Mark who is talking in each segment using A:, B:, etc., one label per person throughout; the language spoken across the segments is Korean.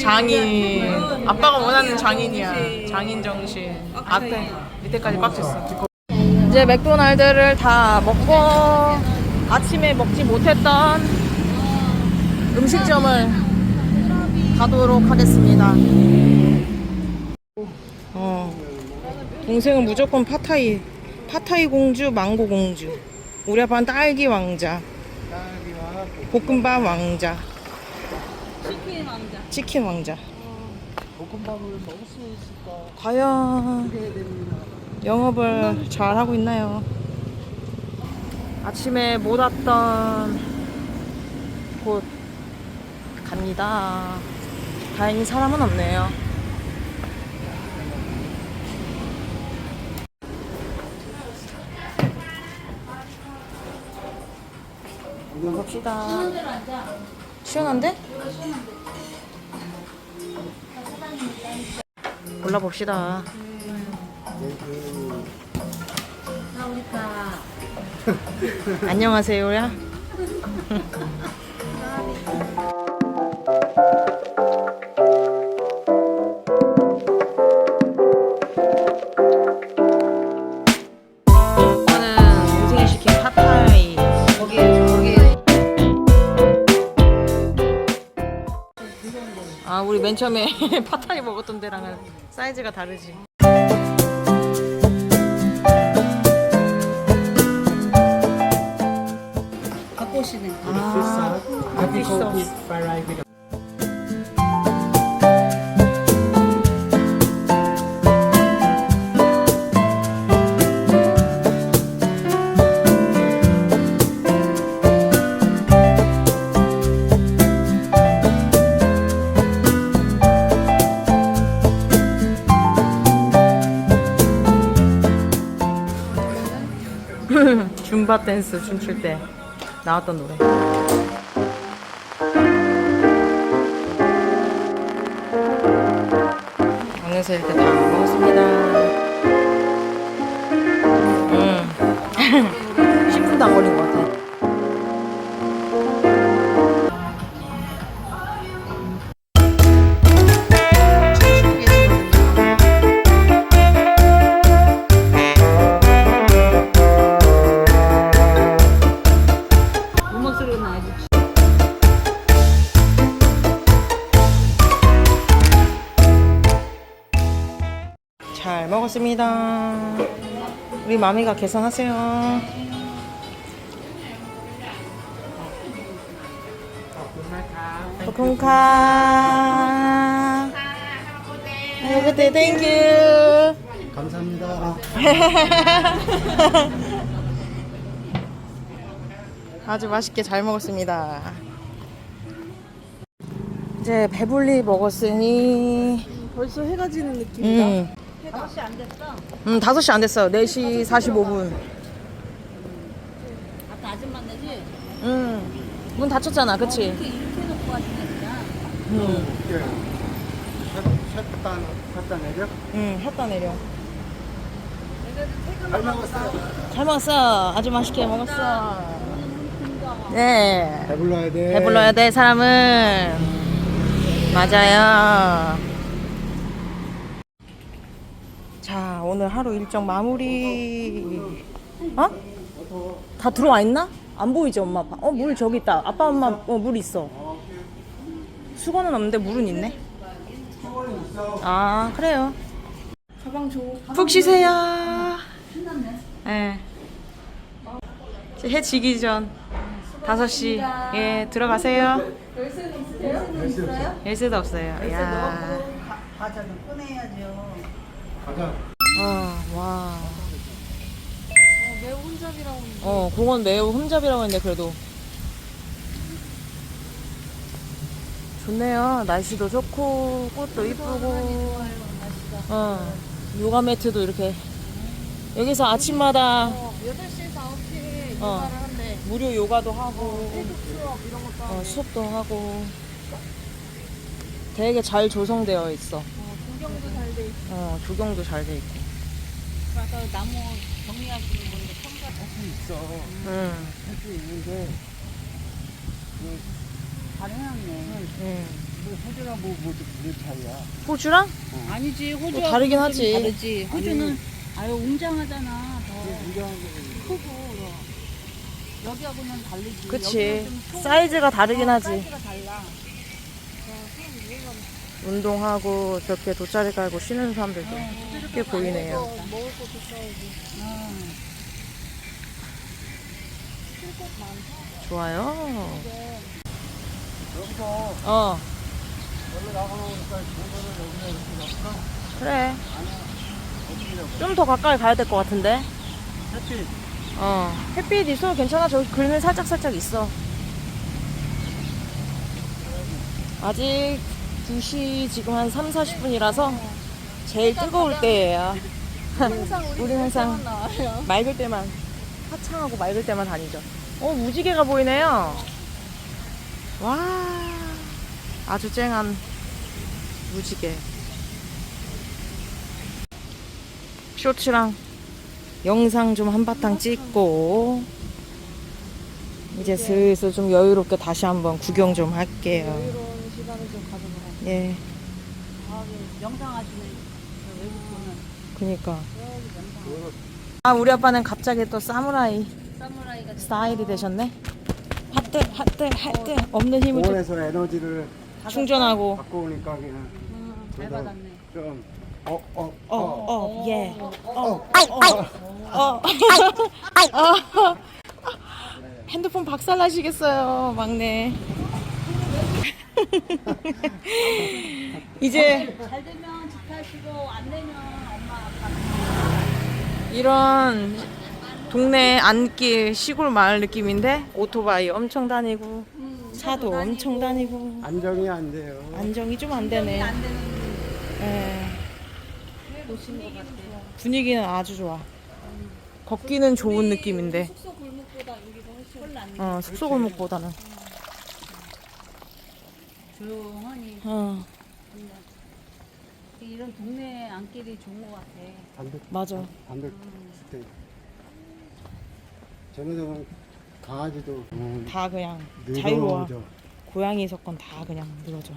A: 장인. 아빠가 원하는 장인이야. 장인 정신. 앞에 밑에까지 꽉 찼어. 이제 맥도날드를 다 먹고 아침에 먹지 못했던 음식점을 가도록 하겠습니다. 어. 동생은 무조건 파타이. 파타이 공주, 망고 공주. 우리 아빠는 딸기 왕자. 볶음밥 왕자.
B: 치킨 왕자.
C: 볶음밥을 먹을 수 있을까?
A: 과연 영업을 잘 하고 있나요? 아침에 못 왔던 곳 갑니다. 다행히 사람은 없네요. 봅시다. 시원한데? 골라봅시다. 안녕하세요야. 맨 처음에 팟타이 먹었던 데랑은 사이즈가 다르지.
B: 오시네.
A: 아, sauce. 줌바 댄스 춤출 때 나왔던 노래. 안에서 이렇게 다 먹었습니다. 음. 10분도 안 걸린 것 잘 먹었습니다. 우리 마미가 계산하세요. 코쿤카. 해브데 땡큐.
C: 감사합니다.
A: 아주 맛있게 잘 먹었습니다. 이제 배불리 먹었으니
B: 벌써 해가 지는 느낌이다.
A: 음,
B: 5시 안 됐어.
A: 음 5시 안 됐어. 4시 45분.
B: 아까 아줌마네지?
A: 음. 문 닫혔잖아. 그치?
B: 이렇게 이렇게 놓고 하시네 그냥.
A: 음.
C: 샷단 샷단 내려.
A: 응, 혔다 내려.
C: 잘 먹었어요.
A: 잘 먹었어. 아주 맛있게 먹었어. 네.
C: 배불러야 돼.
A: 배불러야 돼, 사람은. 맞아요. 자, 오늘 하루 일정 마무리. 어? 다 들어와 있나? 안 보이지, 엄마, 아빠? 어, 물 저기 있다. 아빠, 엄마, 어, 물 있어. 수건은 없는데 물은 있네. 아, 그래요.
B: 가방 줘.
A: 푹 쉬세요. 예. 이제 해 지기 전 5시. 예, 들어가세요. 열쇠도 없어요? 야.
B: 과자는 꺼내야죠.
C: 가자.
A: 어, 와.
B: 매우 혼잡이라고.
A: 어, 공원 매우 흠잡이라고 했는데 그래도 좋네요. 날씨도 좋고 꽃도 이쁘고. 어. 요가 매트도 이렇게 여기서 아침마다
B: 8시에서 9시에
A: 어.
B: 요가를 한대.
A: 무료 요가도 하고
B: 수업 이런 것도 하고.
A: 어, 수업도 하고 되게 잘 조성되어 있어.
B: 어, 구경도 잘 돼 있고.
A: 어, 조경도 잘 돼 있고.
B: 아까 나무 정리하시는 분들 봤어.
C: 할수 있어.
A: 응.
C: 할 수 있는데
B: 잘 해놨네.
A: 응.
C: 호주랑 뭐, 뭐, 무슨 차이야?
A: 호주랑?
B: 아니지 호주
A: 또 다르긴 하지.
B: 다르지. 호주는 아유 웅장하잖아. 더
C: 이런
B: 크고 여기하고는 다르지.
A: 그치.
B: 여기는 좀 통-
A: 사이즈가 다르긴
B: 어,
A: 하지.
B: 사이즈가.
A: 운동하고 저렇게 돗자리 깔고 쉬는 사람들도 꽤 보이네요. 좋아요.
C: 여기서
A: 어,
C: 원래 놨어.
A: 그래.
C: 어떻게 잡아?
A: 좀 더 가까이 가야 될 것 같은데.
C: 햇빛.
A: 어. 햇빛 있어. 괜찮아. 저기 그림이 살짝살짝 있어. 아직 2시 지금 한 3, 40분이라서 제일 뜨거울 때예요. 우리 항상 맑을 때만 화창하고 맑을 때만 다니죠. 어 무지개가 보이네요. 와 아주 쨍한 무지개. 쇼츠랑 영상 좀 한바탕 찍고 이제 슬슬 좀 여유롭게 다시 한번 구경 좀 할게요.
B: 좀 가져보라.
A: 예,
B: 아, 그 영상 하시는 저 외국 분은
A: 그니까.
B: 여기 영상.
A: 아 우리 아빠는 갑자기 또 사무라이
B: 사무라이가
A: 스타일이 되셨네. 핫뜨 핫뜨 핫뜨 없는 힘을 좀
C: 공원에서 에너지를
A: 충전하고
C: 갖고 오니까 그냥
B: 음, 잘 받았네.
C: 좀, 어, 어,
A: 어, 어, 예.
B: 어,
A: 어, 어, 어. 핸드폰 박살 나시겠어요, 막내. 이제
B: 잘 되면 집 타시고 안 되면 엄마 아빠
A: 이런 동네 안길 시골 마을 느낌인데 오토바이 엄청 다니고 차도 엄청 다니고
C: 안정이 안 돼요.
A: 안정이 좀 안 되네.
B: 안 되는
A: 예.
B: 곳인 것 같아.
A: 분위기는 아주 좋아. 걷기는 좋은 느낌인데
B: 숙소 골목보다 여기가 훨씬.
A: 어, 숙소 골목보다는
B: 조용하니
A: 어,
B: 이런 동네 안길이 좋은 것 같아.
C: 반대,
A: 맞아.
C: 반대 때. 전에는 강아지도 음,
A: 다 그냥 자유로워.
C: 늘어져.
A: 고양이 석건 다 그냥 늘어져.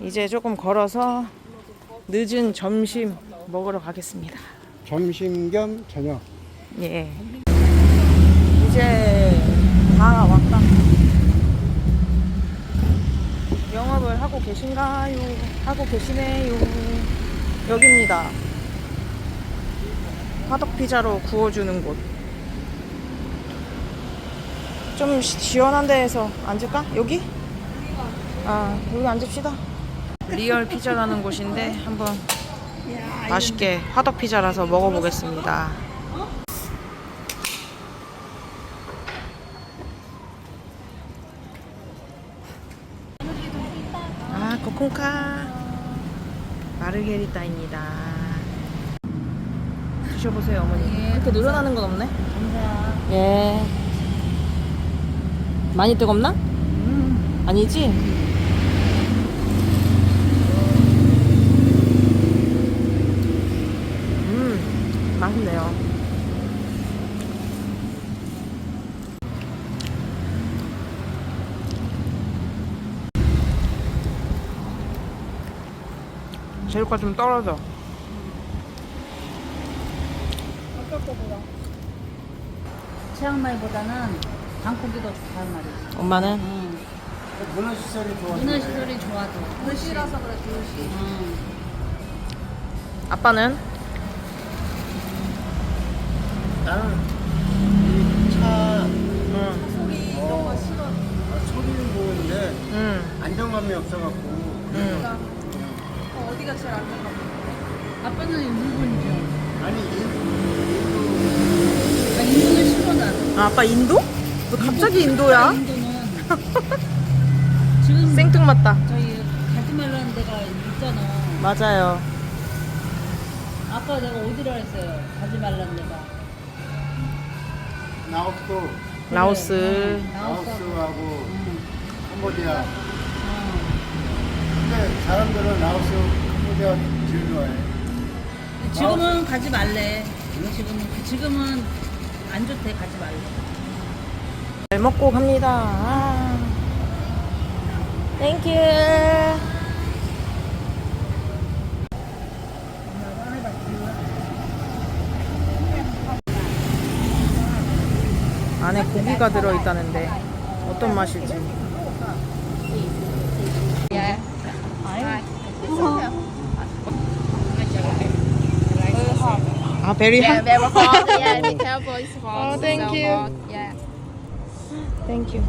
A: 이제 조금 걸어서 늦은 점심 먹으러 가겠습니다.
C: 점심 겸 저녁.
A: 예. 이제 다 왔다. 영업을 하고 계신가요? 하고 계시네요. 여기입니다. 화덕 피자로 구워주는 곳. 좀 시- 시원한 데에서 앉을까? 여기? 아, 여기 앉읍시다. 리얼 피자라는 곳인데 한번 맛있게 화덕 피자라서 먹어보겠습니다. 아, 코콘카 마르게리따입니다. 드셔보세요, 어머니. 이렇게 늘어나는 건 없네.
B: 감사.
A: 예. 많이 뜨겁나? 아니지? 음, 맛있네요. 재료가 좀 떨어져.
B: 치앙마이보다는 방콕이 더 좋다는 말이지.
A: 엄마는
B: 응.
C: 문화 시설이 좋아.
B: 문화 시설이 좋아도. 도시라서 그래, 도시. 응.
A: 아빠는
C: 나는 이차
A: 응,
C: 소리 이런 거 싫어. 소리는 좋은데
A: 응,
C: 안정감이 없어갖고.
A: 응.
B: 아빠는 일본이죠.
C: 아니 이-
B: 아, 인도는 싫어, 난.
A: 아, 아빠 인도? 왜 갑자기 인도야?
B: 인도는. 지금
A: 생뚱 맞다.
B: 저희 가지 말라는 데가 있잖아.
A: 맞아요.
B: 아까 내가 어디라 했어요? 가지 말라는 데가.
C: 라오스도
A: 라오스.
B: 응.
C: 캄보디아.
B: 응.
C: 근데 사람들은 캄보디아 제일 좋아해.
B: 지금은 가지 말래. 지금은 지금은 안 좋대 가지 말래.
A: 잘 먹고 갑니다. 아.
B: 땡큐. 안에 고기가 들어있다는데 어떤 맛일지. are very
D: yeah,
B: hot.
D: Very hot. yeah, the table is hot.
B: Oh, thank
D: so
B: you.
D: Hot. Yeah.
A: Thank you.